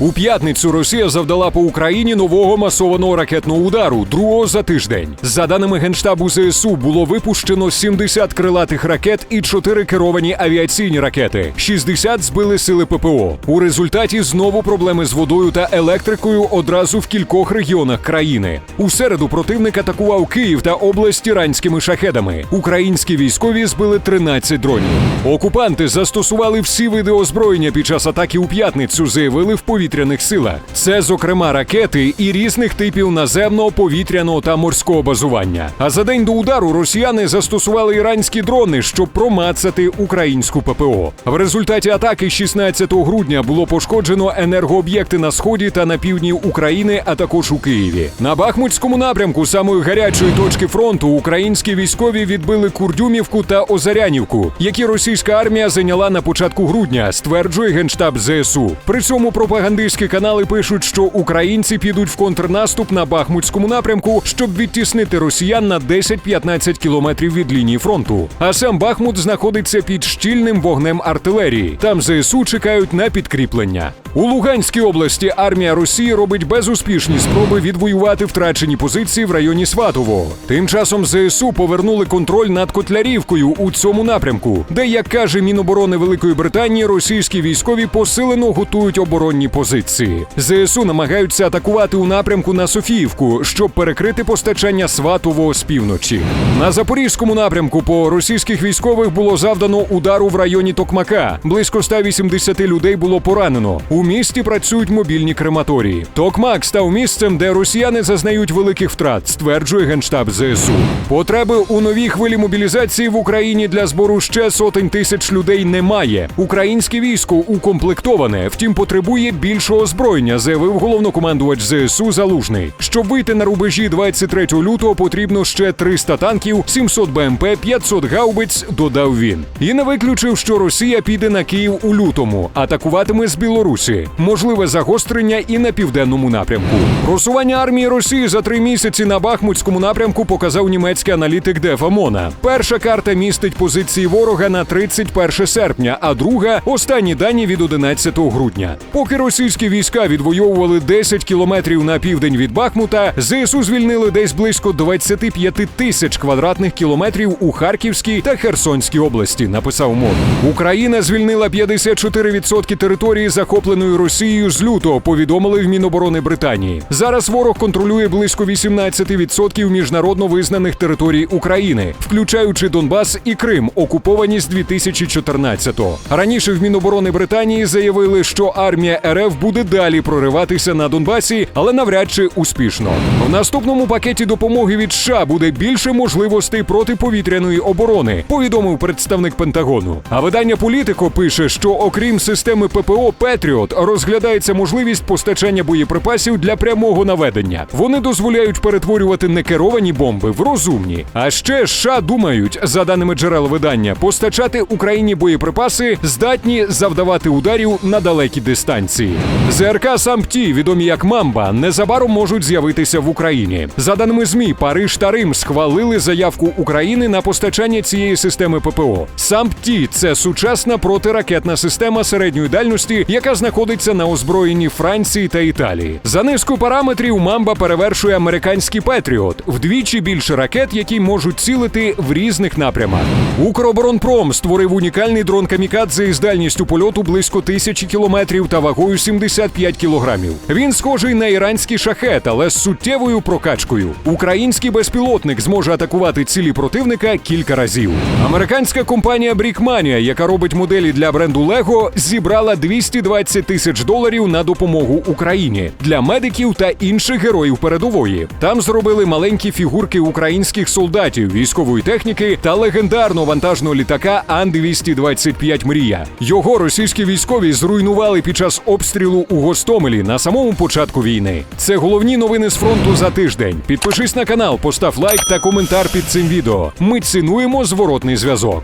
У п'ятницю Росія завдала по Україні нового масованого ракетного удару, другого за тиждень. За даними генштабу ЗСУ, було випущено 70 крилатих ракет і 4 керовані авіаційні ракети. 60 збили сили ППО. У результаті знову проблеми з водою та електрикою одразу в кількох регіонах країни. У середу противник атакував Київ та область іранськими шахедами. Українські військові збили 13 дронів. Окупанти застосували всі види озброєння під час атаки у п'ятницю, заявили в повітряних силах. Це, зокрема, ракети і різних типів наземного, повітряного та морського базування. А за день до удару росіяни застосували іранські дрони, щоб промацати українську ППО. В результаті атаки 16 грудня було пошкоджено енергооб'єкти на сході та на півдні України, а також у Києві. На Бахмутському напрямку самої гарячої точки фронту українські військові відбили Курдюмівку та Озарянівку, які російська армія зайняла на початку грудня, стверджує генштаб ЗСУ. При цьому пропагандистські канали пишуть, що українці підуть в контрнаступ на Бахмутському напрямку, щоб відтіснити росіян на 10-15 кілометрів від лінії фронту. А сам Бахмут знаходиться під щільним вогнем артилерії. Там ЗСУ чекають на підкріплення. У Луганській області армія Росії робить безуспішні спроби відвоювати втрачені позиції в районі Сватово. Тим часом ЗСУ повернули контроль над Котлярівкою у цьому напрямку, де, як каже Міноборони Великої Британії, російські військові посилено готують оборонні позиції. ЗСУ намагаються атакувати у напрямку на Софіївку, щоб перекрити постачання Сватового з півночі. На запорізькому напрямку по російських військових було завдано удару в районі Токмака. Близько 180 людей було поранено. У місті працюють мобільні крематорії. Токмак став місцем, де росіяни зазнають великих втрат, стверджує генштаб ЗСУ. Потреби у новій хвилі мобілізації в Україні для збору ще сотень тисяч людей немає. Українське військо укомплектоване, втім потребує більшого озброєння, заявив головнокомандувач ЗСУ Залужний. Щоб вийти на рубежі 23 лютого, потрібно ще 300 танків, 700 БМП, 500 гаубиць. Додав він. І не виключив, що Росія піде на Київ у лютому, атакуватиме з Білорусі. Можливе загострення і на південному напрямку. Просування армії Росії за три місяці на Бахмутському напрямку показав німецький аналітик Деф Амона. Перша карта містить позиції ворога на 31 серпня, а друга останні дані від 11 грудня. Поки російські війська відвоювали 10 кілометрів на південь від Бахмута, ЗСУ звільнили десь близько 25 тисяч квадратних кілометрів у Харківській та Херсонській області. Написав МОН. Україна звільнила 54% території, захопленої Росією з лютого. Повідомили в Міноборони Британії. Зараз ворог контролює близько 18% міжнародно визнаних територій України, включаючи Донбас і Крим, окуповані з 2014-го. Раніше в Міноборони Британії заявили, що армія РФ буде далі прориватися на Донбасі, але навряд чи успішно. В наступному пакеті допомоги від США буде більше можливостей протиповітряної оборони, повідомив представник Пентагону. А видання Політико пише, що окрім системи ППО Петріот розглядається можливість постачання боєприпасів для прямого наведення. Вони дозволяють перетворювати некеровані бомби в розумні. А ще США думають, за даними джерел видання, постачати Україні боєприпаси здатні завдавати ударів на далекі дистанції. ЗРК Сампті, відомі як Мамба, незабаром можуть з'явитися в Україні. За даними ЗМІ, Париж та Рим схвалили заявку України на постачання цієї системи ППО. Сампті це сучасна протиракетна система середньої дальності, яка знаходиться на озброєнні Франції та Італії. За низку параметрів Мамба перевершує американський Петріот вдвічі більше ракет, які можуть цілити в різних напрямах. Укроборонпром створив унікальний дрон камікадзе із дальністю польоту близько тисячі кілометрів та вагою 75 кілограмів. Він схожий на іранський шахет, але з суттєвою прокачкою. Український безпілотник зможе атакувати цілі противника кілька разів. Американська компанія Брікманія, яка робить моделі для бренду Лего, зібрала 220 тисяч доларів на допомогу Україні для медиків та інших героїв передової. Там зробили маленькі фігурки українських солдатів, військової техніки та легендарного вантажного літака Ан-225 Мрія. Його російські військові зруйнували під час обстрілу у Гостомелі на самому початку війни. Це головні новини з фронту за тиждень. Підпишись на канал, постав лайк та коментар під цим відео. Ми цінуємо зворотний зв'язок.